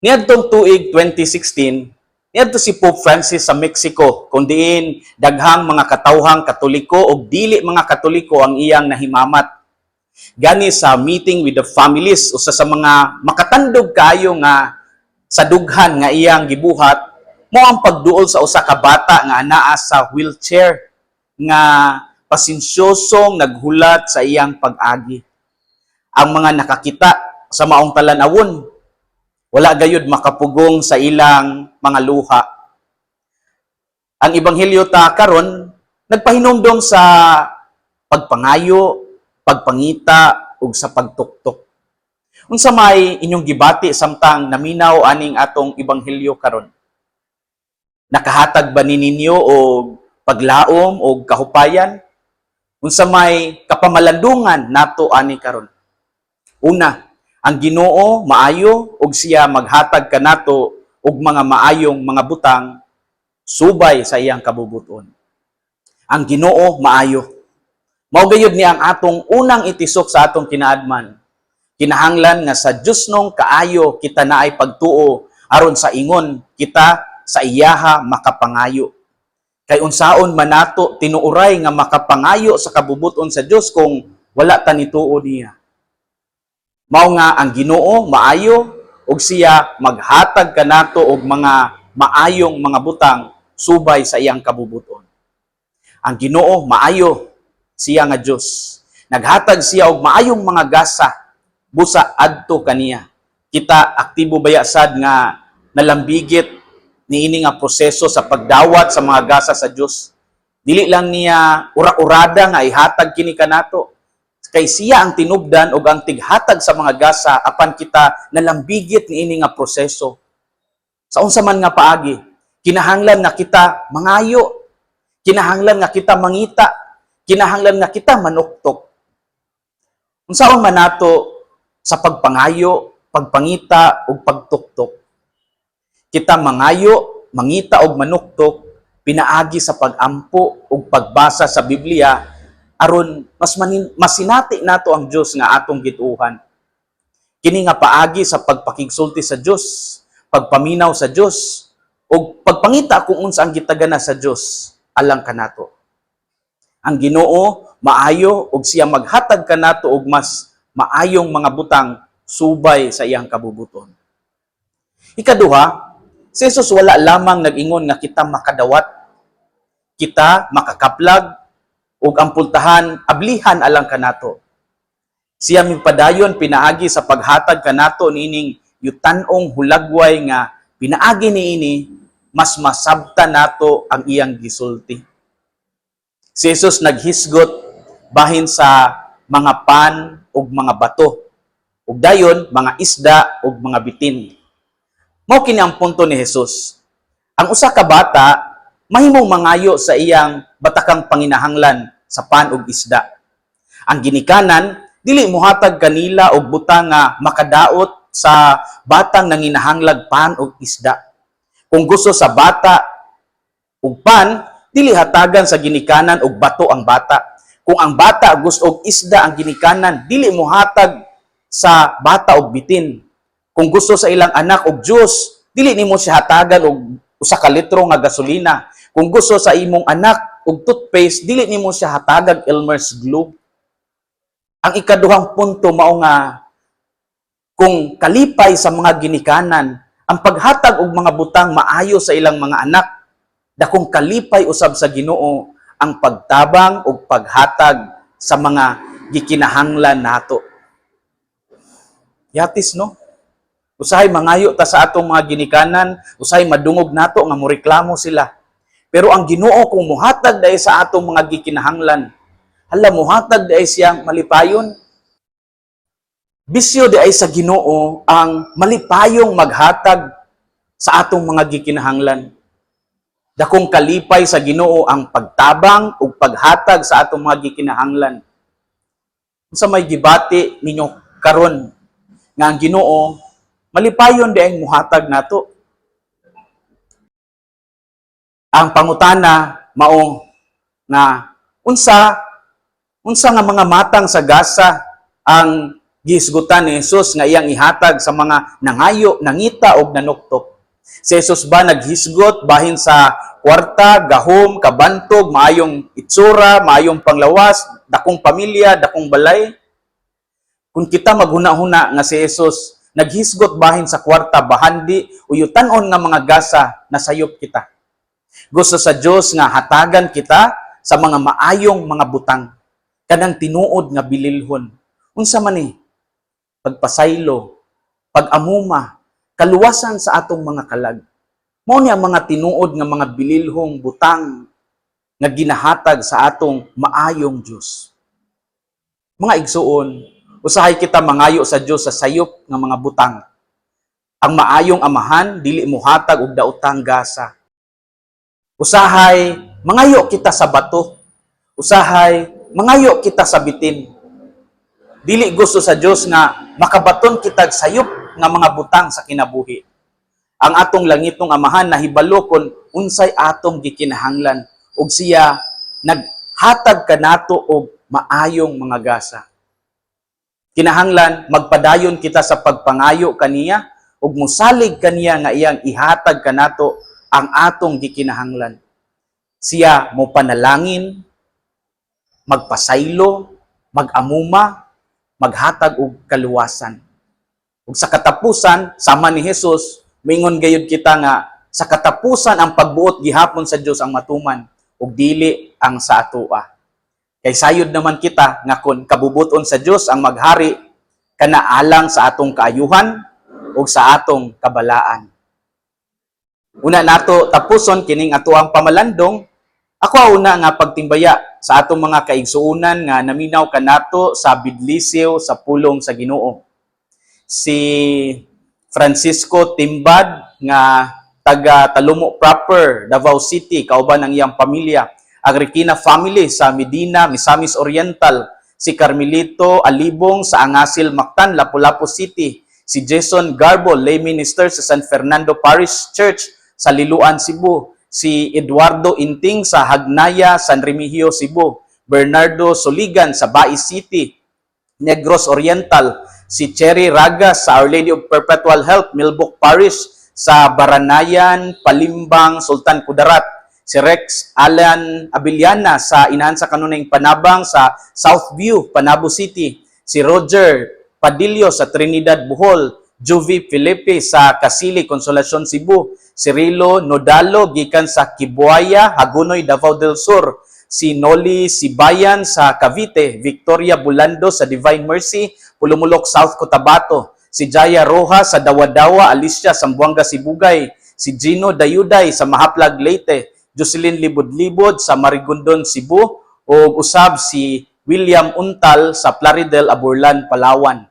Niadtong tuig 2016, niadto si Pope Francis sa Mexico, kung diin daghang mga katawhang katoliko o dili mga katoliko ang iyang nahimamat. Gani sa meeting with the families, usa sa mga makatandog kayo nga sa dughan nga iyang gibuhat, mo ang pagduol sa usa ka bata nga anaa sa wheelchair nga pasinsyosong naghulat sa iyang pag-agi. Ang mga nakakita sa maong talanawon, wala gayud makapugong sa ilang mga luha. Ang ebanghelyo ta karon nagpahinumdom sa pagpangayo, pagpangita ug sa pagtuktok. Unsa may inyong gibati samtang naminaw aning atong ebanghelyo karon? Nakahatag ba ni ninyo og paglaom o kahupayan? Unsa may kapamalandungan nato ani karon? Una, ang Ginoo maayo ug siya maghatag kanato og mga maayong mga butang subay sa iyang kabubuton. Ang Ginoo maayo. Mao gayud ni ang atong unang itisok sa atong kinaadman. Kinahanglan nga sa Dios nung kaayo kita naay pagtuo aron sa ingon kita sa iyaha makapangayo. Kay unsaon man nato tinuuray nga makapangayo sa kabubuton sa Dios kung wala ta nituo niya. Mao nga ang Ginoo maayo ug siya maghatag kanato og mga maayong mga butang subay sa iyang kabubuton. Ang Ginoo maayo siya nga Dios. Naghatag siya og maayong mga gasa busa adto kaniya. Kita aktibo baya sad nga nalambigit niini nga proseso sa pagdawat sa mga gasa sa Dios. Dili lang niya ura-urada nga ihatag kini kanato kay siya ang tinubdan ug ang tighatag sa mga gasa apan kita nalambigit niini nga proseso. Sa unsa man nga paagi, kinahanglan nga kita mangayo, kinahanglan nga kita mangita, kinahanglan nga kita manuktok. Unsaon man nato sa pagpangayo, pagpangita ug pagtuktok. Kita mangayo, mangita ug manuktok pinaagi sa pagampo ug pagbasa sa Biblia aron mas manin, masinati nato ang Dios nga atong gituhan. Kini nga paagi sa pagpakigsulti sa Dios, pagpaminaw sa Dios, ug pagpangita kung unsa ang gitagana sa Dios alang kanato. Ang Ginoo maayo ug siya maghatag kanato og mas maayong mga butang subay sa iyang kabubuton. Ikaduha, si Jesus wala lamang nag-ingon nga kita makadawat, kita makakaplag, ug ang ablihan alang kanato. Siya mipadayon pinaagi sa paghatag kanato nining yutan-ong hulagway nga pinaagi niini mas masabta nato ang iyang gisulti. Si Jesus naghisgot bahin sa mga pan ug mga bato ug dayon mga isda ug mga bitin. Mao kini ang punto ni Jesus. Ang usa ka bata mahimong mangayo sa iyang batakang panginahanglan sa pan ug isda. Ang ginikanan dili mohatag kanila og butang nga makadaot sa batang nanginahanglag pan ug isda. Kung gusto sa bata ug pan, dili hatagan sa ginikanan og bato ang bata. Kung ang bata gusto og isda ang ginikanan, dili mohatag sa bata og bitin. Kung gusto sa ilang anak og juice, dili nimo siya hatagan og usa ka litro nga gasolina. Kung gusto sa imong anak og toothpaste, dili nimo siya hatagan Elmer's glue. Ang ikaduhang punto mao nga kung kalipay sa mga ginikanan, ang paghatag og mga butang maayo sa ilang mga anak, dakong kalipay usab sa Ginoo ang pagtabang ug paghatag sa mga gikinahanglan nato. Yatis no? Usahay mangayo ta sa atong mga ginikanan, usahay madungog nato nga moreklamo sila. Pero ang Ginoo kung muhatag dahil sa atong mga gikinahanglan, hala muhatag dahil siyang malipayon. Bisyo di ay sa Ginoo ang malipayong maghatag sa atong mga gikinahanglan. Dakong kalipay sa Ginoo ang pagtabang ug paghatag sa atong mga gikinahanglan. Sa may gibati ninyo karon nga ang Ginoo malipayon di muhatag nato. Ang pangutana mao nga unsa unsa nga mga matang sa gasa ang Gisgutan ni Jesus nga iyang ihatag sa mga nangayo, nangita og nanuktok. Si Jesus ba naghisgot bahin sa kwarta, gahom, kabantog, maayong itsura, maayong panglawas, dakong pamilya, dakong balay? Kung kita maghuna-huna nga si Jesus naghisgot bahin sa kwarta, bahandi, uyutan-on nga mga gasa na sayop kita. Gusto sa Dios nga hatagan kita sa mga maayong mga butang kanang tinuod nga bililhon. Unsa man ni? Pagpasaylo, pag-amuma, kaluwasan sa atong mga kalag. Mao ni ang mga tinuod nga mga bililhong butang nga ginahatag sa atong maayong Dios. Mga igsuon, usahay kita mangayo sa Dios sa sayop nga mga butang. Ang maayong amahan dili mo hatag og daotang gasa. Usahay mangayo kita sa bato. Usahay mangayo kita sa bitin. Dili gusto sa Dios nga makabaton kitag sayop nga mga butang sa kinabuhi. Ang atong langitong amahan nahibalo kon unsay atong gikinahanglan ug siya naghatag kanato og maayong mga gasa. Kinahanglan magpadayon kita sa pagpangayo kaniya ug mosalig kaniya nga iyang ihatag kanato ang atong gikinahanglan. Siya mo panalangin, magpasaylo, mag-amuma, maghatag og kaluwasan. Ug sa katapusan, sama ni Jesus, mingon gayud kita nga sa katapusan ang pagbuot gihapon sa Dios ang matuman ug dili ang sa atoa. Kay sayod naman kita nga kun kabubuton sa Dios ang maghari kana alang sa atong kaayuhan ug sa atong kabalaan. Una nato tapuson kining ato ang pamalandong ako una nga pagtimbaya sa atong mga kaigsuunan nga naminaw kanato sa bidlisiw sa pulong sa Ginoo. Si Francisco Timbad nga taga Talumo proper, Davao City, kauban ang iyang pamilya. Ang Requina family sa Medina, Misamis Oriental, si Carmelito Alibong sa Angasil, Mactan, Lapu-Lapu City, si Jason Garbo, lay minister sa San Fernando Parish Church sa Liluan, Cebu, si Eduardo Inting sa Hagnaya, San Remigio, Cebu, Bernardo Soligan sa Bai City, Negros Oriental, si Cherry Raga sa Our Lady of Perpetual Help, Milbok Parish, sa Baranayan, Palimbang, Sultan Kudarat, si Rex Alan Abiliana sa Inahan sa Kanunay Panabang sa Southview, Panabo City, si Roger Padillo sa Trinidad, Bohol, Juvie Felipe sa Kasili, Consolacion, Cebu, si Rilo Nodalo gikan sa Kibuaya, Hagunoy, Davao del Sur, si Noli Sibayan sa Cavite, Victoria Bulando sa Divine Mercy, Pulumulok, South Cotabato, si Jaya Roja sa Dawadawa, Alicia, Sambuanga, Sibugay, si Gino Dayuday sa Mahaplag, Leyte, Jocelyn Libod-Libod sa Marigondon, Cebu, o usab si William Untal sa Plaridel, Aburlan, Palawan.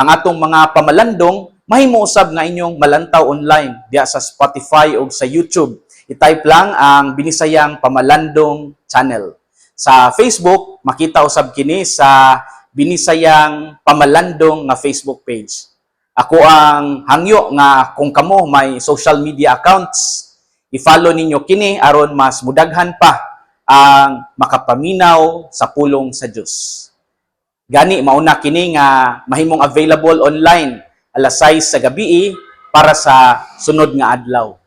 Ang atong mga pamalandong, mahimo usab nga inyong malantaw online diya sa Spotify o sa YouTube. I-type lang ang Binisayang Pamalandong channel. Sa Facebook, makita usab kini sa Binisayang Pamalandong nga Facebook page. Ako ang hangyo nga kung kamo may social media accounts, i-follow ninyo kini aron mas mudaghan pa ang makapaminaw sa pulong sa Dios. Gani mauna kini nga mahimong available online alas 6 sa gabi para sa sunod nga adlaw.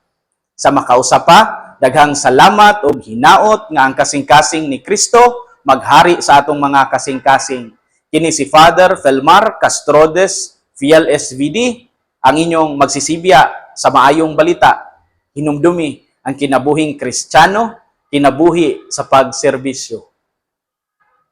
Sa makausap pa, daghang salamat ug hinaot nga ang kasing-kasing ni Kristo maghari sa atong mga kasing-kasing. Kini si Father Felmar Castrodes, Fiel SVD, ang inyong magsisibya sa maayong balita. Hinumdumi ang kinabuhing Kristiyano, kinabuhi sa pagserbisyo.